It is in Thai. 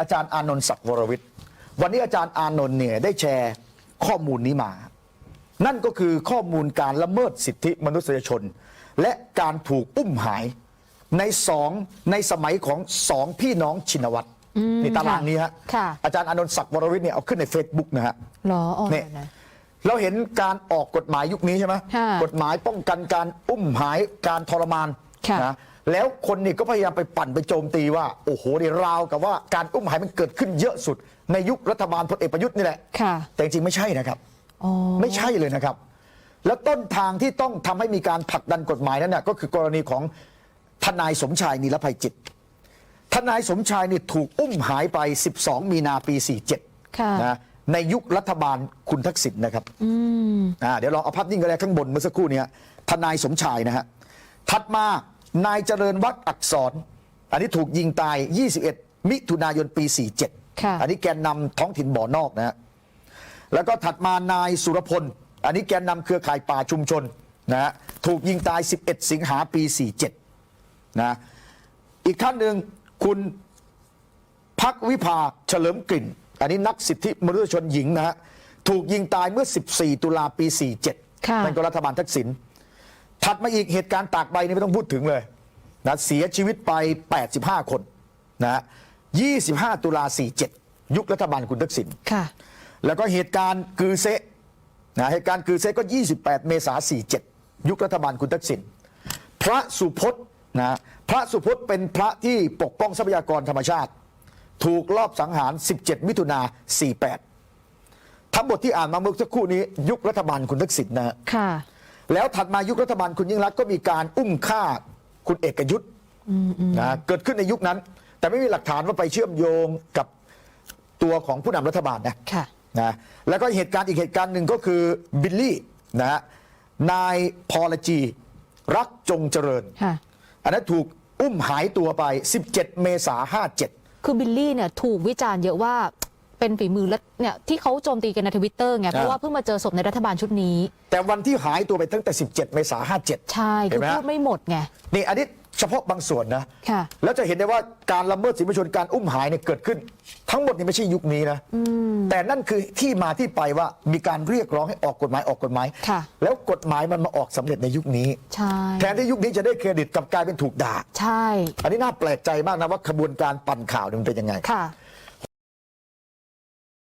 อาจารย์อานนท์ศักดิ์วรวิทย์วันนี้อาจารย์อานนท์เนี่ยได้แชร์ข้อมูลนี้มา นั่นก็คือข้อมูลการละเมิดสิทธิมนุษยชน และการถูกอุ้มหายในสองในสมัยของสองพี่น้องชินวัตรนี่ตารางนี้ฮะค่ะอาจารย์อานนท์ศักดิ์วรวิทย์เนี่ยเอาขึ้นใน Facebook นะฮะหรออ๋อเนี่ยนะเราเห็นการออกกฎหมายยุคนี้ใช่ไหมค่ะกฎหมายป้องกันการอุ้มหายการทรมานค่ะ นะแล้วคนนี่ก็พยายามไปปั่นไปโจมตีว่า โอ้โหนี่ราวกับว่าการอุ้มหายมันเกิดขึ้นเยอะสุด ในยุครัฐบาลพลเอกประยุทธ์นี่แหละ ค่ะแต่จริงๆไม่ใช่นะครับ อ๋อไม่ใช่เลยนะครับ แล้วต้นทางที่ต้องทำให้มีการผลักดันกฎหมายนั้นน่ะก็คือกรณีของทนายสมชายนิรภัยจิต ทนายสมชายนี่ถูกอุ้มหายไป 12 มีนาปี47ค่ะนะในยุครัฐบาลคุณทักษิณนะครับอ่าเดี๋ยวลองเอาภาพนิ่งกันเลยข้างบนเมื่อสักครู่เนี้ทนายสมชายนะฮะถัดมา นายเจริญวัฒน์อักษร อันนี้ถูกยิงตาย 21 มิถุนายนปี 47ค่ะอันนี้แกนนำท้องถิ่นบ่อนอกนะฮะแล้วก็ถัดมานายสุรพล อันนี้แกนนำเครือข่ายป่าชุมชนนะฮะถูกยิงตาย 11 สิงหาปี 47 นะ อีกท่านหนึ่งคุณพักวิภาเฉลิมกลิ่น อันนี้นักสิทธิมนุษยชนหญิงนะฮะถูกยิงตายเมื่อ 14 ตุลาปี 47ค่ะนั่นก็รัฐบาลทักษิณ ถัดมาอีกเหตุการณ์ตากใบนี่ไม่ต้องพูดถึงเลยนะเสียชีวิตไป 85 คนนะฮะ25 ตุลา 47 ยุครัฐบาลคุณทักษิณค่ะ แล้วก็เหตุการณ์กือเซะนะเหตุการณ์กือเซะก็ 28 เมษายน47 ยุครัฐบาลคุณทักษิณพระสุพจน์นะพระสุพจน์เป็นพระที่ปกป้องทรัพยากรธรรมชาติ ถูกลอบสังหาร 17 มิถุนา 48 ทั้งหมดที่อ่านมาเมื่อสักครู่นี้ ยุครัฐบาลคุณทักษิณนะฮะค่ะ แล้วถัดมายุครัฐบาลคุณยิ่งรักษณ์ก็มีการอุ้มฆ่าคุณเอกยุทธ์นะเกิดขึ้นในยุคนั้น แต่ไม่มีหลักฐานว่าไปเชื่อมโยงกับตัวของผู้นำรัฐบาลนะค่ะ นะแล้วก็เหตุการณ์อีกเหตุการณ์หนึ่งก็คือบิลลี่นะฮะนายพอลจี รักจงเจริญ ค่ะ อันนั้นถูกอุ้มหายตัวไป 17 เมษายน57 คือบิลลี่เนี่ยถูกวิจารณ์เยอะว่า เป็นฝีมือและเนี่ยที่เขาโจมตีกันในทวิตเตอร์ไงเพราะว่าเพิ่งมาเจอศพในรัฐบาลชุดนี้ แต่วันที่หายตัวไปตั้งแต่ 17 เมษายน57 ใช่เห็คืนอไหมพูฮะดไม่หมดไง นี่อันนี้เฉพาะบางส่วนนะ ค่ะ แล้วจะเห็นได้ว่าการละเมิดสิทธิมนุษยชนการอุ้มหายเนี่ยเกิดขึ้น ทั้งหมดนี่ไม่ใช่ยุคนี้นะ แต่นั่นคือที่มาที่ไปว่ามีการเรียกร้องให้ออกกฎหมายออกกฎหมาย ค่ะ แล้วกฎหมายมันมาออกสำเร็จในยุคนี้ ใช่ แทนที่ยุคนี้จะได้เครดิตกลับกลายเป็นถูกด่า ใช่ อันนี้น่าแปลกใจมากนะว่าขบวนการปั่นข่าวเนี่ยมันเป็นยังไง ค่ะ